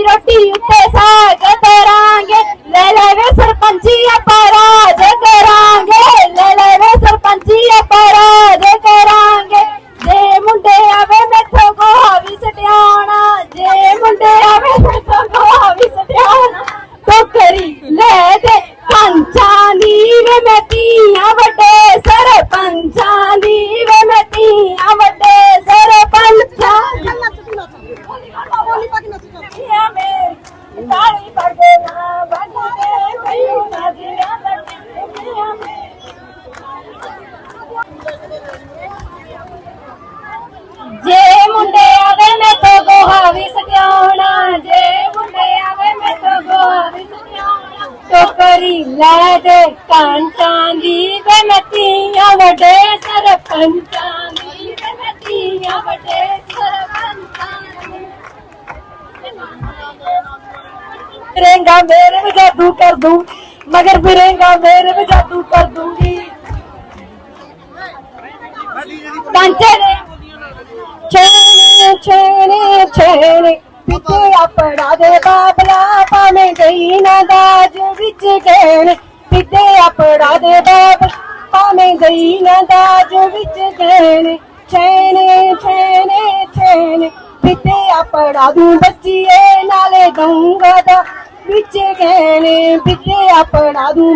tiro, tiro, ustedes. ਦੀ ਵੇ ਮਤੀਆਂ ਵੱਡੇ ਸਰਪੰਚਾਂ ਦੀ ਵੇ ਮਤੀਆਂ ਵੱਡੇ ਸਰਪੰਚਾਂ ਦੀ। ਫਿਰੇਂਗਾ ਮੇਰੇ ਵਿੱਚ ਜਾਦੂ ਕਰ ਦੂੰ, ਮਗਰ ਫਿਰੇਂਗਾ ਮੇਰੇ ਵਿੱਚ ਜਾਦੂ ਕਰ ਦੂੰਗੀ। ਕਾਂਚੇ ਨੇ ਛੇਣੇ ਛੇਣੇ ਛੇਣੇ ਪਿੱਛੇ ਆਪੜਾ ਦੇ ਬਾਬਲਾ ਪਾਵੇਂ ਗਈ ਨਾ ਦਾਜ ਵਿੱਚ ਗਹਿਣੇ ਆਪਣਾ ਆਪੜਾ ਦੇ ਬਾਬ ਪਾਵੇਂ ਗਈ ਨਾ ਦਾਜ ਵਿੱਚ ਗਹਿਣੇ ਛੇਣੇ ਛੇਣੇ ਛੇਣੇ। ਪਿੱਛੇ ਆਪੜਾ ਦੂੰ ਬੱਚੀਏ, ਨਾਲੇ ਦਊਂਗਾ ਦਾ ਵਿੱਚ ਗਹਿਣੇ। ਪਿੱਛੇ ਆਪੜਾ ਦੂੰ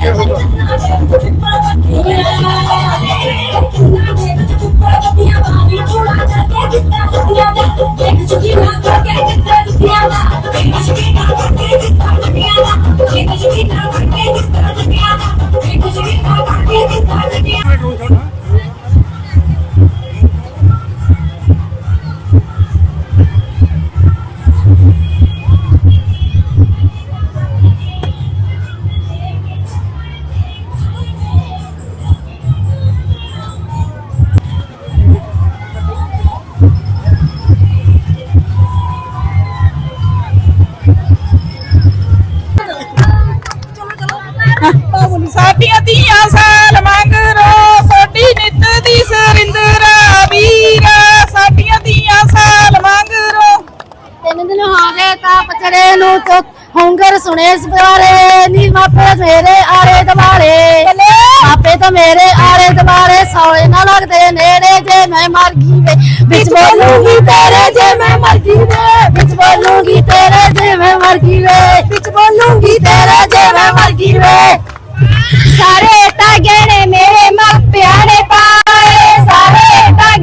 ਸੁਣੇ ਸਵਾਰੇ ਨੀ ਮਾਪੇ ਮੇਰੇ ਆਲੇ ਦਵਾਰੇ ਮਾਪੇ ਤਾਂ ਮੇਰੇ ਆਲੇ ਦਵਾਰੇ ਸੌਏ ਨਾ ਲੱਗਦੇ ਨੇੜੇ ਜੇ ਮੈਂ ਮਰ ਗਈ ਵੇ। ਵਿੱਚ ਬੋਲੂਗੀ ਤੇਰੇ ਜੇ ਮੈਂ ਮਰ ਗਈ ਵੇ। ਵਿੱਚ ਬੋਲੂਗੀ ਤੇਰੇ ਜੇ ਮੈਂ ਮਰ ਗਈ ਵੇ। ਵਿੱਚ ਬੋਲੂਗੀ ਤੇਰੇ ਜੇ ਮੈਂ ਮਰ ਗਈ ਵੇ। ਸਾਰੇ ਤਾਂ ਗਹਿਣੇ ਮੇਰੇ ਮਾਪਿਆਂ ਨੇ ਪਾਏ। ਸਾਰੇ ਤਾਂ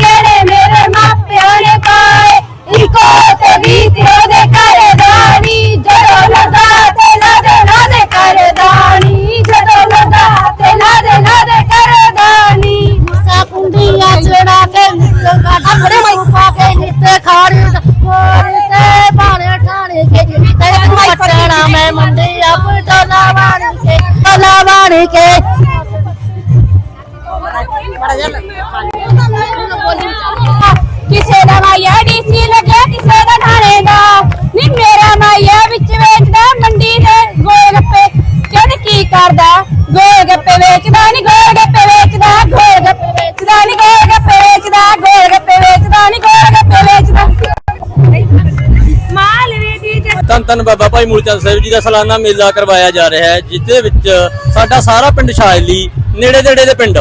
ਟੋਲਾ ਬਣ ਕਿਸੇ ਦਾ ਮਾਇਆ ਡੀਸੀ ਲੱਗਿਆ, ਕਿਸੇ ਦਾ ਥਾਣੇ ਦਾ। ਨੀ ਮੇਰਾ ਮਾਇਆ ਵਿੱਚ ਵੇਚਦਾ ਮੰਡੀ ਦੇ ਗੋਲ ਗੱਪੇ। ਜਦ ਕੀ ਕਰਦਾ? ਗੋਲ ਗੱਪੇ ਵੇਚਦਾ ਨੀ, ਗੋਲ ਗੱਪੇ ਵੇਚਦਾ, ਗੋਲ ਗੱਪੇ ਵੇਚਦਾ ਨੀ, ਗੋਲ ਗੋਲ ਗੱਪੇ ਵੇਚਦਾ ਧੰਨ ਧੰਨ ਬਾਬਾ ਭਾਈ ਮੂਲਚੰਦ ਸਾਹਿਬ ਜੀ ਦਾ ਸਾਲਾਨਾ ਮੇਲਾ ਕਰਵਾਇਆ ਜਾ ਰਿਹਾ ਹੈ ਜਿਸ ਵਿੱਚ ਸਾਡਾ ਸਾਰਾ ਪਿੰਡ ਸ਼ਾਇਲੀ ਨੇੜੇ ਦੇੜੇ ਦੇ ਪਿੰਡ।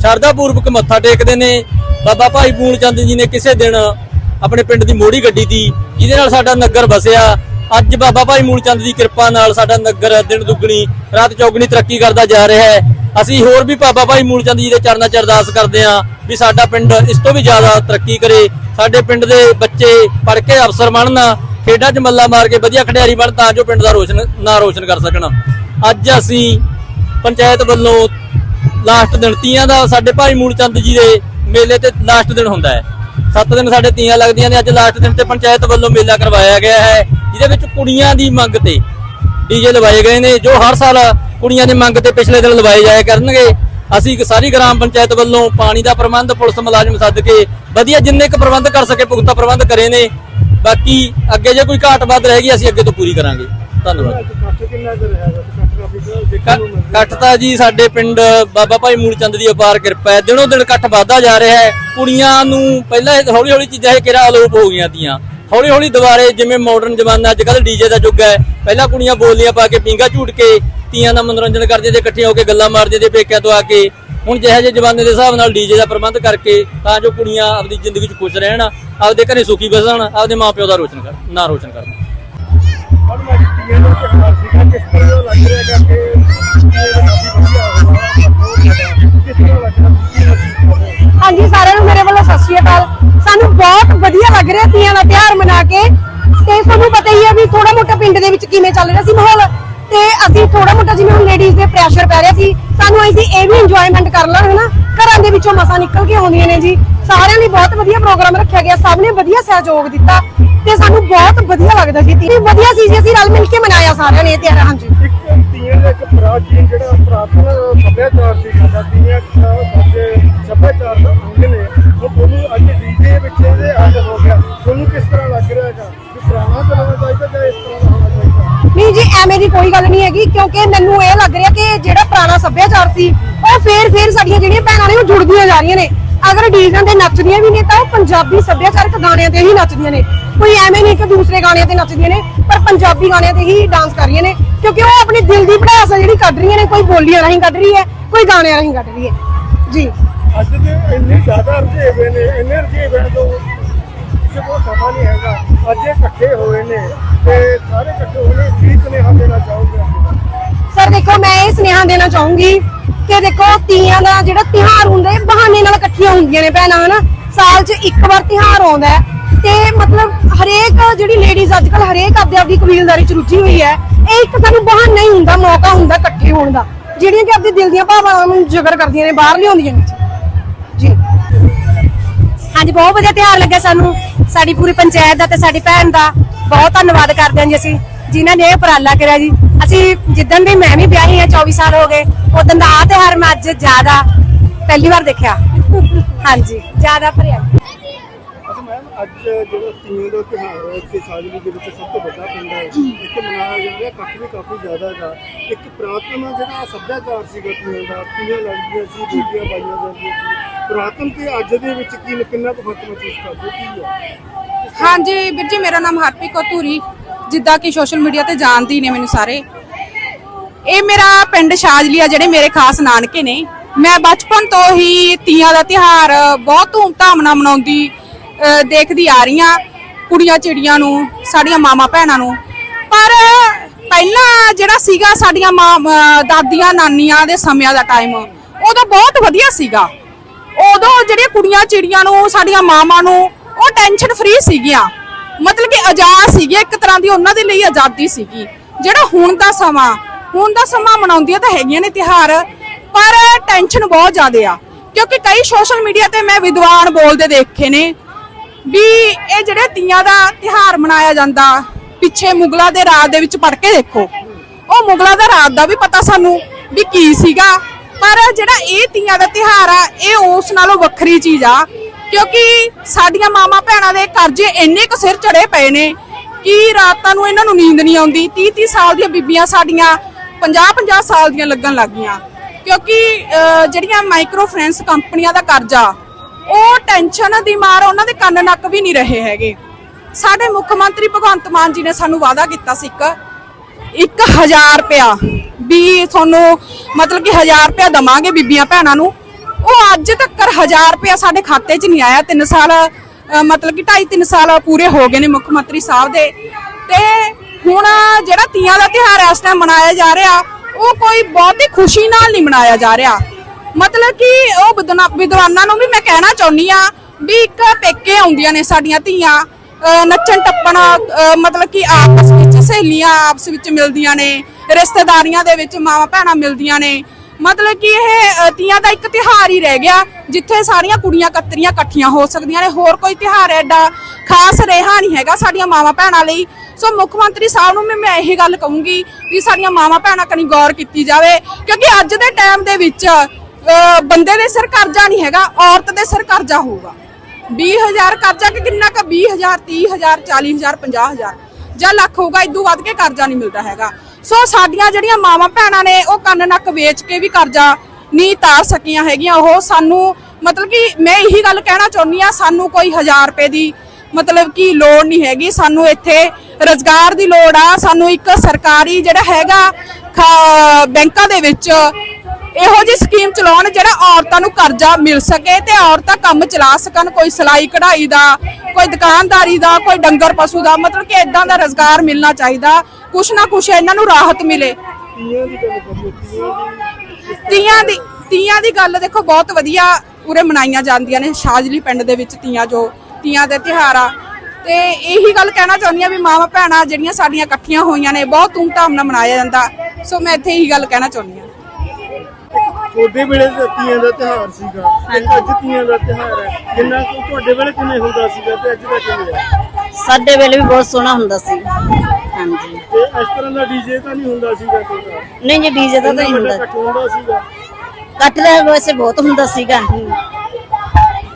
ਸ਼ਰਧਾ ਪੂਰਵਕ ਮੱਥਾ ਟੇਕਦੇ ਨੇ। ਬਾਬਾ ਭਾਈ ਮੂਲਚੰਦ ਜੀ ਨੇ ਕਿਸੇ ਦਿਨ ਆਪਣੇ ਪਿੰਡ ਦੀ ਮੋੜੀ ਗੱਡੀ ਦੀ, ਜਿਹਦੇ ਨਾਲ ਸਾਡਾ ਨਗਰ ਵਸਿਆ। ਅੱਜ ਬਾਬਾ ਭਾਈ ਮੂਲਚੰਦ ਦੀ ਕਿਰਪਾ ਨਾਲ ਸਾਡਾ ਨਗਰ ਦਿਨ ਦੁੱਗਣੀ, ਰਾਤ ਚੌਗਣੀ ਤਰੱਕੀ ਕਰਦਾ ਜਾ ਰਿਹਾ ਹੈ। ਅਸੀਂ ਹੋਰ ਵੀ ਬਾਬਾ ਭਾਈ ਮੂਲਚੰਦ ਜੀ ਦੇ ਚਰਨਾਂ 'ਚ ਅਰਦਾਸ ਕਰਦੇ ਹਾਂ ਵੀ ਸਾਡਾ ਪਿੰਡ ਇਸ ਤੋਂ ਵੀ ਜ਼ਿਆਦਾ ਤਰੱਕੀ ਕਰੇ। ਸਾਡੇ ਪਿੰਡ ਦੇ ਬੱਚੇ ਪੜ੍ਹ ਕੇ ਅਫਸਰ ਬਣਨ। ਖੇਡਾਂ 'ਚ ਮੱਲਾ ਮਾਰ ਕੇ ਵਧੀਆ ਖਿਡਾਰੀ ਬਣ ਤਾਂ ਜੋ ਪਿੰਡ ਦਾ ਰੋਸ਼ਨ, ਨਾਂ ਰੋਸ਼ਨ ਕਰ ਸਕਣ। ਅੱਜ ਅਸੀਂ ਪੰਚਾਇਤ ਵੱਲੋਂ ਲਾਸਟ ਦਿਨ ਤੀਆਂ ਦਾ ਸਾਡੇ ਭਾਈ ਮੂਲ ਚੰਦ ਜੀ ਦੇ ਮੇਲੇ ਤੇ ਲਾਸਟ ਦਿਨ ਹੁੰਦਾ ਹੈ। 7 ਦਿਨ ਸਾਡੇ ਤੀਆਂ ਲੱਗਦੀਆਂ ਨੇ, ਅੱਜ ਲਾਸਟ ਦਿਨ ਤੇ ਪੰਚਾਇਤ ਵੱਲੋਂ ਮੇਲਾ ਕਰਵਾਇਆ ਗਿਆ ਹੈ। ਜਿਹਦੇ ਵਿੱਚ ਕੁੜੀਆਂ ਦੀ ਮੰਗ ਤੇ ਡੀਜੇ ਲਵਾਏ ਗਏ ਨੇ, ਜੋ ਹਰ ਸਾਲ ਕੁੜੀਆਂ ਦੀ ਮੰਗ ਤੇ ਪਿਛਲੇ ਦਿਨ ਲਵਾਏ ਜਾਇਆ ਕਰਨਗੇ। ਅਸੀਂ ਸਾਰੀ ਗ੍ਰਾਮ ਪੰਚਾਇਤ ਵੱਲੋਂ ਪਾਣੀ ਦਾ ਪ੍ਰਬੰਧ, ਪੁਲਿਸ ਮੁਲਾਜ਼ਮ ਸੱਦ ਕੇ ਵਧੀਆ ਜਿੰਨੇ ਕੁ ਪ੍ਰਬੰਧ ਕਰ ਸਕੇ, ਪੁਖਤਾ ਪ੍ਰਬੰਧ ਕਰੇ ਨੇ। ਬਾਕੀ ਅੱਗੇ ਜੇ ਕੋਈ ਘਾਟ ਵੱਧ ਰਹੇਗੀ ਅਸੀਂ ਅੱਗੇ ਤੋਂ ਪੂਰੀ ਕਰਾਂਗੇ। ਧੰਨਵਾਦ। ਇਕੱਠ ਤਾਂ ਜੀ ਸਾਡੇ ਪਿੰਡ ਬਾਬਾ ਭਾਈ ਮੂਲਚੰਦ ਦੀ ਅਪਾਰ ਕਿਰਪਾ ਹੈ। ਦਿਨੋਂ ਦਿਨ ਇਕੱਠ ਵੱਧਦਾ ਜਾ ਰਿਹਾ ਹੈ। ਕੁੜੀਆਂ ਨੂੰ ਪਹਿਲਾਂ ਹੌਲੀ ਹੌਲੀ ਚੀਜ਼ਾਂ ਇਹ ਕਿਹੜਾ ਅਲੋਪ ਹੋ ਗਈਆਂ ਤੀਆਂ। ਹੌਲੀ ਹੌਲੀ ਦੁਬਾਰੇ ਜਿਵੇਂ ਮਾਡਰਨ ਜ਼ਮਾਨਾ ਅੱਜ ਕੱਲ ਡੀਜੇ ਦਾ ਯੁੱਗ ਹੈ ਪਹਿਲਾਂ ਕੁੜੀਆਂ ਬੋਲੀਆਂ ਪਾ ਕੇ ਪਿੰਗਾ ਝੂਟ ਕੇ ਤੀਆਂ ਦਾ ਮਨੋਰੰਜਨ ਕਰਦੀਆਂ ਤੇ ਇਕੱਠੀਆਂ ਹੋ ਕੇ ਗੱਲਾਂ ਮਾਰਦੀਆਂ ਤੇ ਪੇਕਿਆਂ ਤੋਂ ਆ ਕੇ। ਹੁਣ ਜਿਹੇ ਜਿਹੇ ਜ਼ਮਾਨੇ ਦੇ ਹਿਸਾਬ ਨਾਲ ਡੀਜੇ ਦਾ ਪ੍ਰਬੰਧ ਕਰਕੇ ਤਾਂ ਜੋ ਕੁੜੀਆਂ ਆਪਣੀ ਜ਼ਿੰਦਗੀ 'ਚ ਖੁਸ਼ ਰਹਿਣ। ਆਪਦੇ ਘਰੇ ਸੁਖੀ ਬਸਣ ਆਪਦੇ ਮਾਪਿਓ ਦਾ ਰੋਸ਼ਨ ਕਰਨ ਨਾਂ ਰੋਸ਼ਨ ਕਰਨ। ਹਾਂਜੀ ਸਾਰਿਆਂ ਨੂੰ ਮੇਰੇ ਵੱਲੋਂ ਸਤਿ ਸ਼੍ਰੀ ਅਕਾਲ। ਸਾਨੂੰ ਬਹੁਤ ਵਧੀਆ ਲੱਗ ਰਿਹਾ ਤੀਆਂ ਦਾ ਤਿਉਹਾਰ ਮਨਾ ਕੇ। ਤੇ ਤੁਹਾਨੂੰ ਪਤਾ ਹੀ ਹੈ ਵੀ ਥੋੜਾ ਮੋਟਾ ਪਿੰਡ ਦੇ ਵਿੱਚ ਕਿਵੇਂ ਚੱਲ ਰਿਹਾ ਸੀ ਮਾਹੌਲ। ਤੇ ਅਸੀਂ ਥੋੜਾ ਮੋਟਾ ਜਿਵੇਂ ਹੁਣ ਲੇਡੀਜ਼ ਦੇ ਪ੍ਰੈਸ਼ਰ ਪੈ ਰਿਹਾ ਸੀ ਸਾਨੂੰ ਅਸੀਂ ਇਹ ਵੀ ਇੰਜੋਇਮੈਂਟ ਕਰ ਲਾਂ ਹਨਾ? ਘਰਾਂ ਦੇ ਵਿੱਚੋਂ ਮਸਾਂ ਨਿਕਲ ਕੇ ਆਉਂਦੀਆਂ ਨੇ ਜੀ। ਸਾਰਿਆਂ ਲਈ ਬਹੁਤ ਵਧੀਆ ਪ੍ਰੋਗਰਾਮ ਰੱਖਿਆ ਗਿਆ ਸਭ ਨੇ ਵਧੀਆ ਸਹਿਯੋਗ ਦਿੱਤਾ ਤੇ ਸਾਨੂੰ ਬਹੁਤ ਵਧੀਆ ਲੱਗਦਾ ਸੀ। ਤੇ ਵਧੀਆ ਸੀ ਜੀ ਅਸੀਂ ਰਲ ਮਿਲ ਕੇ ਮਨਾਇਆ ਸਾਰਿਆਂ ਨੇ ਇਹ ਤਿਉਹਾਰ ਹਾਂਜੀ। ਇੱਕ ਤੀਆਂ ਦਾ ਇੱਕ ਪ੍ਰਾਚੀਨ ਜਿਹੜਾ ਪ੍ਰਾਤਨ ਸੱਭਿਆਚਾਰ ਸੀ ਸਾਡਾ ਤੀਆਂ ਇੱਕ ਸਾਡੇ ਸੱਭਿਆਚਾਰ ਦਾ ਅੰਗ ਨੇ ਉਹ ਤੁਹਾਨੂੰ ਅੱਜ ਡੀਜੇ ਵਿੱਚ ਇਹਦੇ ਅੰਗ ਹੋ ਗਿਆ। ਤੁਹਾਨੂੰ ਕਿਸ ਤਰ੍ਹਾਂ ਲੱਗ ਰਿਹਾ ਹੈਗਾ? ਕਿ ਪੁਰਾਣਾ ਚੱਲਣਾ ਚਾਹੀਦਾ ਜਾਂ ਇਸ ਤਰ੍ਹਾਂ ਦਾ ਹੋਣਾ ਚਾਹੀਦਾ? ਨਹੀਂ ਜੀ ਐਵੇਂ ਦੀ ਕੋਈ ਗੱਲ ਨਹੀਂ ਹੈਗੀ ਕਿਉਂਕਿ ਮੈਨੂੰ ਇਹ ਲੱਗ ਰਿਹਾ ਕਿ ਜਿਹੜਾ ਪੁਰਾਣਾ ਸੱਭਿਆਚਾਰ ਸੀ ਉਹ ਫੇਰ ਫੇਰ ਸਾਡੀਆਂ ਜਿਹੜੀਆਂ ਭੈਣਾਂ ਨੇ ਉਹ ਜੁੜਦੀਆਂ ਜਾ ਰਹੀਆਂ ਨੇ। ਅਗਰ ਡੀਜ਼ਾਂ ਤੇ ਨੱਚਦੀਆਂ ਵੀ ਨੇ ਤਾਂ ਉਹ ਪੰਜਾਬੀ ਸੱਭਿਆਚਾਰਕ ਗਾਣਿਆਂ ਤੇ ਹੀ ਨੱਚਦੀਆਂ ਨੇ। ਕੋਈ ਐਵੇਂ ਨਹੀਂ ਕਿ ਦੂਸਰੇ ਗਾਣਿਆਂ ਤੇ ਨੱਚਦੀਆਂ ਨੇ ਪਰ ਪੰਜਾਬੀ ਗਾਣਿਆਂ ਤੇ ਹੀ ਡਾਂਸ ਕਰ ਰਹੀਆਂ ਨੇ ਕਿਉਂਕਿ ਉਹ ਆਪਣੀ ਦਿਲ ਦੀ ਭੜਾਸ ਆ ਜਿਹੜੀ ਕੱਢ ਰਹੀਆਂ ਨੇ ਕੋਈ ਬੋਲੀਆਂ ਰਾਹੀਂ ਕੱਢ ਰਹੀ ਹੈ ਕੋਈ ਗਾਣਿਆਂ ਰਾਹੀਂ ਕੱਢ ਰਹੀ ਹੈ। ਜੀ। ਅੱਜ ਦੇ ਇੰਨੇ ਜ਼ਿਆਦਾ ਰੁਝੇਵੇ ਨੇ ਇੰਨੇ ਰੁਝੇਵੇ ਤੋਂ ਕਿਸੇ ਕੋਲ ਸਮਾਂ ਨਹੀਂ ਹੈਗਾ। ਅੱਜ ਇਕੱਠੇ ਹੋਏ ਨੇ ਤੇ ਸਾਰੇ ਇਕੱਠੇ ਹੋਏ ਨੇ ਕੀ ਸੁਨੇਹਾ ਦੇਣਾ ਚਾਹੋਗੇ? ਸਰ ਦੇਖੋ ਮੈਂ ਇਹ ਸੁਨੇਹਾ ਦੇਣਾ ਚਾਹੂੰਗੀ ਕਿ ਦੇਖੋ ਤੀਆਂ ਦਾ ਜਿਹੜਾ ਤਿਹਾਰ ਹੁੰਦਾ ਹੈ ਬਹਾਨੇ ਨਾਲ ਇਕੱਠੀਆਂ ਹੁੰਦੀਆਂ ਨੇ ਭੈਣਾਂ, ਹਨਾ? ਸਾਲ 'ਚ ਇੱਕ ਵਾਰ ਤਿਹਾਰ ਆਉਂਦਾ ਹੈ ਤੇ ਮਤਲਬ ਹਰੇਕ ਜਿਹੜੀ ਲੇਡੀਜ਼ ਅੱਜ ਹਰੇਕ ਆਪਦੇ ਆਪਦੀ ਕਬੀਲਦਾਰੀ 'ਚ ਰੁੱਝੀ ਹੋਈ ਹੈ, ਇਹ ਇੱਕ ਸਾਨੂੰ ਬਹਾਨਾ ਹੀ ਹੁੰਦਾ, ਮੌਕਾ ਹੁੰਦਾ ਇਕੱਠੇ ਹੋਣ ਦਾ, ਜਿਹੜੀਆਂ ਕਿ ਆਪਦੇ ਦਿਲ ਦੀਆਂ ਭਾਵਨਾਵਾਂ ਨੂੰ ਜਗਰ ਕਰਦੀਆਂ ਨੇ, ਬਾਹਰ ਲਿਆਉਂਦੀਆਂ ਨੇ। ਜੀ। ਹਾਂਜੀ, ਬਹੁਤ ਵਧੀਆ ਤਿਉਹਾਰ ਲੱਗਿਆ ਸਾਨੂੰ, ਸਾਡੀ ਪੂਰੀ ਪੰਚਾਇਤ ਦਾ ਤੇ ਸਾਡੀ ਭੈਣ ਦਾ, ਬਹੁਤ ਧੰਨਵਾਦ ਕਰਦੇ ਹਾਂ ਜੀ ਅਸੀਂ, ਜਿਨ੍ਹਾਂ ਨੇ ਇਹ ਉਪਰਾਲਾ ਕਰਿਆ ਜੀ। ਅਸੀਂ ਜਿੱਦਣ ਦੀ ਮੈਂ ਵੀ ਵਿਆਹੀ ਹਾਂ 24 ਸਾਲ ਹੋ ਗਏ ਉਦੋਂ ਦਾ ਆ ਤਿਉਹਾਰ ਮੈਂ ਅੱਜ ਜ਼ਿਆਦਾ ਪਹਿਲੀ ਵਾਰ ਦੇਖਿਆ। ਹਾਂਜੀ ਜ਼ਿਆਦਾ ਭਰਿਆ। ਅੱਛਾ ਮੈਮ ਅੱਜ ਜਿਹੜਾ ਤੀਆਂ ਦਾ ਤਿਉਹਾਰ ਹੈ ਇੱਥੇ ਸਾਜਲੀ ਦੇ ਵਿੱਚ ਸਭ ਤੋਂ ਵੱਡਾ ਪਿੰਡ ਹੈ। ਇੱਥੇ ਮਨਾਇਆ ਜਾਂਦਾ ਹੈ ਇਕੱਠ ਵੀ ਕਾਫੀ ਜ਼ਿਆਦਾ ਹੈਗਾ। ਇੱਕ ਪ੍ਰਾਤਨ ਜਿਹੜਾ ਸੱਭਿਆਚਾਰ ਸੀਗਾ ਤੀਆਂ ਦਾ ਤੀਆਂ ਲੱਗਦੀਆਂ ਸੀ ਬੇਟੀਆਂ ਪਾਈਆਂ ਜਾਂਦੀਆਂ ਸੀ। ਪੁਰਾਤਨ ਤੇ ਅੱਜ ਦੇ ਵਿੱਚ ਕੀ ਕਿੰਨਾ ਕੁ ਫ਼ਰਕ ਮਹਿਸੂਸ ਕਰਦੇ ਹੋ? ਕੀ ਹੈ? ਹਾਂਜੀ ਵੀਰ ਜੀ ਮੇਰਾ ਨਾਮ ਹਰਪ੍ਰੀਤ ਕੌਰ ਧੂਰੀ। ਜਿੱਦਾਂ ਕਿ ਸੋਸ਼ਲ ਮੀਡੀਆ ਤੇ ਜਾਣਦੇ ਹੀ ਨੇ ਮੈਨੂੰ ਸਾਰੇ। ਇਹ ਮੇਰਾ ਪਿੰਡ ਸ਼ਾਜਲੀਆ, ਜਿਹੜੇ ਮੇਰੇ ਖਾਸ ਨਾਨਕੇ ਨੇ। ਮੈਂ ਬਚਪਨ ਤੋਂ ਹੀ ਤੀਆਂ ਦਾ ਤਿਹਾਰ ਬਹੁਤ ਧੂਮਧਾਮ ਨਾਲ ਮਨਾਉਂਦੀ ਦੇਖਦੀ ਆ ਰਹੀ ਆ ਕੁੜੀਆਂ ਚਿੜੀਆਂ ਨੂੰ, ਸਾਡੀਆਂ ਮਾਮਾ ਭੈਣਾਂ ਨੂੰ। ਪਰ ਪਹਿਲਾਂ ਜਿਹੜਾ ਸੀਗਾ ਸਾਡੀਆਂ ਮਾਂ ਦਾਦੀਆਂ ਨਾਨੀਆਂ ਦੇ ਸਮਿਆਂ ਦਾ ਟਾਈਮ ਉਦੋਂ ਬਹੁਤ ਵਧੀਆ ਸੀਗਾ। ਉਦੋਂ ਜਿਹੜੀਆਂ ਕੁੜੀਆਂ ਚਿੜੀਆਂ ਨੂੰ, ਸਾਡੀਆਂ ਮਾਵਾਂ ਨੂੰ, ਉਹ ਟੈਨਸ਼ਨ ਫ੍ਰੀ ਸੀਗੀਆਂ। ਮਤਲਬ ਕਿ ਆਜ਼ਾਦ ਸੀਗੇ, ਇੱਕ ਤਰ੍ਹਾਂ ਦੀ ਉਹਨਾਂ ਦੇ ਲਈ ਆਜ਼ਾਦੀ ਸੀਗੀ। ਜਿਹੜਾ ਹੁਣ ਦਾ ਸਮਾਂ, ਹੁਣ ਦਾ ਸਮਾਂ ਮਨਾਉਂਦੀਆਂ ਤਾਂ ਹੈਗੀਆਂ ਨੇ ਤਿਹਾਰ ਪਰ ਟੈਨਸ਼ਨ ਬਹੁਤ ਜ਼ਿਆਦੇ ਆ। ਕਿਉਂਕਿ ਕਈ ਸੋਸ਼ਲ ਮੀਡੀਆ ਤੇ ਮੈਂ ਵਿਦਵਾਨ ਬੋਲਦੇ ਦੇਖੇ ਨੇ ਵੀ ਇਹ ਜਿਹੜੇ ਤੀਆਂ ਦਾ ਤਿਹਾਰ ਮਨਾਇਆ ਜਾਂਦਾ, ਪਿੱਛੇ ਮੁਗਲਾਂ ਦੇ ਰਾਜ ਦੇ ਵਿੱਚ ਪੜ ਕੇ ਦੇਖੋ। ਉਹ ਮੁਗਲਾਂ ਦਾ ਰਾਜ ਦਾ ਵੀ ਪਤਾ ਸਾਨੂੰ ਵੀ ਕੀ ਸੀਗਾ, ਪਰ ਜਿਹੜਾ ਇਹ ਤੀਆਂ ਦਾ ਤਿਹਾਰ ਆ, ਇਹ ਉਸ ਨਾਲੋਂ ਵੱਖਰੀ ਚੀਜ਼ ਆ ਕਿਉਂਕਿ ਸਾਡੀਆਂ ਮਾਮਾ ਭੈਣਾਂ ਦੇ ਕਰਜ਼ੇ ਇੰਨੇ ਕੁ ਸਿਰ ਚੜੇ ਪਏ ਨੇ, ਕਿ ਰਾਤਾਂ ਨੂੰ ਇਹਨਾਂ ਨੂੰ ਨੀਂਦ ਨਹੀਂ ਆਉਂਦੀ? 30 30 ਸਾਲ ਦੀਆਂ ਬੀਬੀਆਂ ਸਾਡੀਆਂ 50 50 ਸਾਲ ਦੀਆਂ ਲੱਗਣ ਲੱਗ ਗਈਆਂ। ਕਿਉਂਕਿ ਜਿਹੜੀਆਂ ਮਾਈਕਰੋ ਫਾਈਨੈਂਸ ਕੰਪਨੀਆਂ ਦਾ ਕਰਜ਼ਾ, ਉਹ ਟੈਨਸ਼ਨ ਦੀ ਮਾਰ ਉਹਨਾਂ ਦੇ ਕੰਨ ਨੱਕ ਵੀ ਨਹੀਂ ਰਹੇ ਹੈਗੇ। ਸਾਡੇ ਮੁੱਖ ਮੰਤਰੀ ਭਗਵੰਤ ਮਾਨ ਜੀ ਨੇ ਸਾਨੂੰ ਵਾਅਦਾ ਕੀਤਾ ਸੀ ਇੱਕ 1000 ਰੁਪਿਆ ਵੀ ਤੁਹਾਨੂੰ ਮਤਲਬ ਕਿ 1000 ਰੁਪਿਆ ਦਵਾਂਗੇ ਬੀਬੀਆਂ ਭੈਣਾਂ ਨੂੰ ਉਹ ਅੱਜ ਤੱਕ 1000 ਰੁਪਿਆ ਸਾਡੇ ਖਾਤੇ 'ਚ ਨਹੀਂ ਆਇਆ 3 ਸਾਲ ਮਤਲਬ ਕਿ 2.5 3 ਸਾਲ ਪੂਰੇ ਹੋ ਗਏ ਨੇ ਮੁੱਖ ਮੰਤਰੀ ਸਾਹਿਬ ਦੇ। ਤੇ ਹੁਣ ਜਿਹੜਾ ਤੀਆਂ ਦਾ ਤਿਉਹਾਰ ਇਸ ਟਾਈਮ ਮਨਾਇਆ ਜਾ ਰਿਹਾ, ਉਹ ਕੋਈ ਬਹੁਤੀ ਖੁਸ਼ੀ ਨਾਲ ਨਹੀਂ ਮਨਾਇਆ ਜਾ ਰਿਹਾ। ਮਤਲਬ ਕਿ ਉਹ ਵਿਦਨਾ- ਵਿਦਵਾਨਾਂ ਨੂੰ ਵੀ ਮੈਂ ਕਹਿਣਾ ਚਾਹੁੰਦੀ ਆ ਵੀ ਇੱਕ ਪੇਕੇ ਆਉਂਦੀਆਂ ਨੇ ਸਾਡੀਆਂ ਧੀਆਂ ਨੱਚਣ ਟੱਪਣ ਮਤਲਬ ਕਿ ਆਪਸ ਵਿੱਚ ਸਹੇਲੀਆਂ ਆਪਸ ਵਿੱਚ ਮਿਲਦੀਆਂ ਨੇ, ਰਿਸ਼ਤੇਦਾਰੀਆਂ ਦੇ ਵਿੱਚ ਮਾਵਾਂ ਭੈਣਾਂ ਮਿਲਦੀਆਂ ਨੇ। ਮਤਲਬ ਕਿ ਇਹ ਤੀਆਂ ਦਾ ਇੱਕ ਤਿਹਾਰ ਹੀ ਰਹਿ ਗਿਆ ਜਿੱਥੇ ਸਾਰੀਆਂ ਕੁੜੀਆਂ ਕਤਰੀਆਂ ਇਕੱਠੀਆਂ ਹੋ ਸਕਦੀਆਂ ਨੇ। ਹੋਰ ਕੋਈ ਤਿਹਾਰ ਐਡਾ ਖਾਸ ਰਿਹਾ ਨਹੀਂ ਹੈਗਾ ਸਾਡੀਆਂ ਮਾਵਾਂ ਭੈਣਾਂ ਲਈ। ਸੋ ਮੁੱਖ ਮੰਤਰੀ ਸਾਹਿਬ ਨੂੰ ਵੀ ਮੈਂ ਇਹੀ ਗੱਲ ਕਹੂੰਗੀ ਵੀ ਸਾਡੀਆਂ ਮਾਵਾਂ ਭੈਣਾਂ ਕਨੀ ਗੌਰ ਕੀਤੀ ਜਾਵੇ ਕਿਉਂਕਿ ਅੱਜ ਦੇ ਟਾਈਮ ਦੇ ਵਿੱਚ ਅਹ, ਬੰਦੇ ਦੇ ਸਿਰ ਕਰਜ਼ਾ ਨਹੀਂ ਹੈਗਾ ਔਰਤ ਦੇ ਸਿਰ ਕਰਜ਼ਾ ਹੋਊਗਾ। 20000 ਕਰਜ਼ਾ ਕਿ ਕਿੰਨਾ ਕ? 20000 30000 40000 50000 ਜਾਂ ਲੱਖ ਹੋਊਗਾ ਇਦੋਂ ਵੱਧ ਕੇ ਕਰਜ਼ਾ ਨਹੀਂ ਮਿਲਦਾ ਹੈਗਾ। ਸੋ ਸਾਡੀਆਂ ਜਿਹੜੀਆਂ ਮਾਵਾਂ ਭੈਣਾਂ ਨੇ, ਉਹ ਕੰਨ ਨੱਕ ਵੇਚ ਕੇ ਵੀ ਕਰਜ਼ਾ ਨਹੀਂ ਤਾਰ ਸਕੀਆਂ ਹੈਗੀਆਂ। ਉਹ ਸਾਨੂੰ ਮਤਲਬ ਕਿ ਮੈਂ ਇਹੀ ਗੱਲ ਕਹਿਣਾ ਚਾਹੁੰਦੀ ਆ ਸਾਨੂੰ ਕੋਈ 1000 ਰੁਪਏ ਦੀ ਮਤਲਬ ਕਿ ਲੋੜ ਨਹੀਂ ਹੈਗੀ। ਸਾਨੂੰ ਇੱਥੇ ਰੋਜ਼ਗਾਰ ਦੀ ਲੋੜ ਆ। ਸਾਨੂੰ ਇੱਕ ਸਰਕਾਰੀ ਜਿਹੜਾ ਹੈਗਾ, ਖਾ- ਬੈਂਕਾਂ ਦੇ ਵਿੱਚ ਇਹੋ ਜਿਹੀ ਸਕੀਮ ਚਲਾਉਣ ਜਿਹੜਾ ਔਰਤਾਂ ਨੂੰ ਕਰਜ਼ਾ ਮਿਲ ਸਕੇ ਤੇ ਔਰਤਾਂ ਕੰਮ ਚਲਾ ਸਕਣ ਕੋਈ ਸਿਲਾਈ ਕਢਾਈ ਦਾ ਕੋਈ ਦੁਕਾਨਦਾਰੀ ਦਾ ਕੋਈ ਡੰਗਰ ਪਸ਼ੂ ਦਾ ਮਤਲਬ ਕਿ ਇਦਾਂ ਦਾ ਰੋਜ਼ਗਾਰ ਮਿਲਣਾ ਚਾਹੀਦਾ ਕੁਛ ਨਾ ਕੁਛ ਇਹਨਾਂ ਨੂੰ ਰਾਹਤ ਮਿਲੇ। ਤੀਆਂ ਦੀ ਤੀਆਂ ਦੀ ਗੱਲ ਦੇਖੋ ਬਹੁਤ ਵਧੀਆ ਉਰੇ ਮਨਾਈਆਂ ਜਾਂਦੀਆਂ ਨੇ ਸ਼ਾਜਲੀ ਪਿੰਡ ਦੇ ਵਿੱਚ ਤੀਆਂ ਜੋ ਤੀਆਂ ਦੇ ਤਿਉਹਾਰ ਆ। ਤੇ ਇਹੀ ਗੱਲ ਕਹਿਣਾ ਚਾਹੁੰਦੀ ਆ ਵੀ ਮਾਵਾਂ ਭੈਣਾਂ ਜਿਹੜੀਆਂ ਸਾਡੀਆਂ ਇਕੱਠੀਆਂ ਹੋਈਆਂ ਨੇ ਬਹੁਤ ਧੂਮਧਾਮ ਨਾਲ ਮਨਾਇਆ ਜਾਂਦਾ। ਸੋ ਮੈਂ ਇੱਥੇ ਇਹੀ ਗੱਲ ਕਹਿਣਾ ਚਾਹੁੰਦੀ ਆ ਤੁਹਾਡੇ ਵੇਲੇ ਤੀਆਂ ਦਾ ਸੀਗਾ ਤੇ ਅੱਜ ਤੀਆਂ ਦਾ ਤਿਉਹਾਰ ਹੈ। ਕਿੰਨਾ ਕੁ ਤੁਹਾਡੇ ਵੇਲੇ ਕਿਵੇਂ ਹੁੰਦਾ ਸੀਗਾ ਤੇ ਅੱਜ ਦਾ ਕਿਵੇਂ ਹੈ? ਸਾਡੇ ਵੇਲੇ ਵੀ ਬਹੁਤ ਸੋਹਣਾ ਹੁੰਦਾ ਸੀ। ਹਾਂਜੀ। ਤੇ ਇਸ ਤਰ੍ਹਾਂ ਦਾ ਡੀਜੇ ਤਾਂ ਨਹੀਂ ਹੁੰਦਾ ਸੀਗਾ ਕੋਈ ਨਹੀਂ ਜੀ ਡੀਜੇ ਦਾ ਤਾਂ ਹੀ ਹੁੰਦਾ। ਇਕੱਠ ਹੁੰਦਾ ਸੀਗਾ? ਕੱਟ ਦਾ ਵੈਸੇ ਬਹੁਤ ਹੁੰਦਾ ਸੀਗਾ।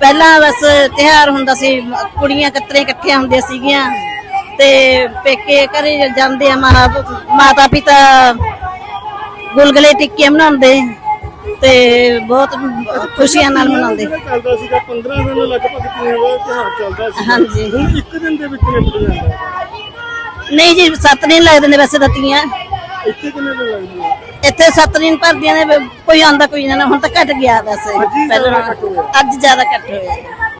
ਪਹਿਲਾਂ ਬਸ ਤਿਉਹਾਰ ਹੁੰਦਾ ਸੀ ਮ- ਕੁੜੀਆਂ ਕਤਰੇ ਇਕੱਠੀਆਂ ਹੁੰਦੀਆਂ ਸੀਗੀਆਂ ਤੇ ਪੇਕੇ ਘਰੇ ਜਾਂਦੇ ਆ ਮਾਂ- ਮਾਤਾ ਪਿਤਾ ਗੁਲਗਲੇ ਟਿੱਕੀਆਂ ਬਣਾਉਂਦੇ। ਤੇ ਬਹੁਤ ਖੁਸ਼ੀਆਂ ਨਾਲ ਮਨਾਉਂਦੇ। ਜਿਹੜਾ ਚੱਲਦਾ ਸੀਗਾ 15 ਦਿਨ ਲਗਭਗ ਤੀਆਂ ਦਾ ਤਿਉਹਾਰ ਚੱਲਦਾ ਸੀ ਹਾਂਜੀ। ਹੁਣ ਇੱਕ ਦਿਨ ਦੇ ਵਿੱਚ ਨਿਪਟ ਜਾਂਦਾ ਨਹੀਂ ਜੀ ਸੱਤ ਦਿਨ ਲੱਗਦੇ ਨੇ ਵੈਸੇ ਤਾਂ ਤੀਆਂ। ਇੱਥੇ ਕਿੰਨੇ ਦਿਨ ਲੱਗਦੇ ਇੱਥੇ ਸੱਤ ਦਿਨ ਭਰਦੀਆਂ ਨੇ ਕੋਈ ਆਂਦਾ ਕੋਈ ਨਾ ਹੁਣ ਤਾਂ ਘਟ ਗਿਆ ਵੈਸੇ। ਪਹਿਲਾਂ। ਅੱਜ ਜ਼ਿਆਦਾ ਘੱਟ ਹੋਇਆ।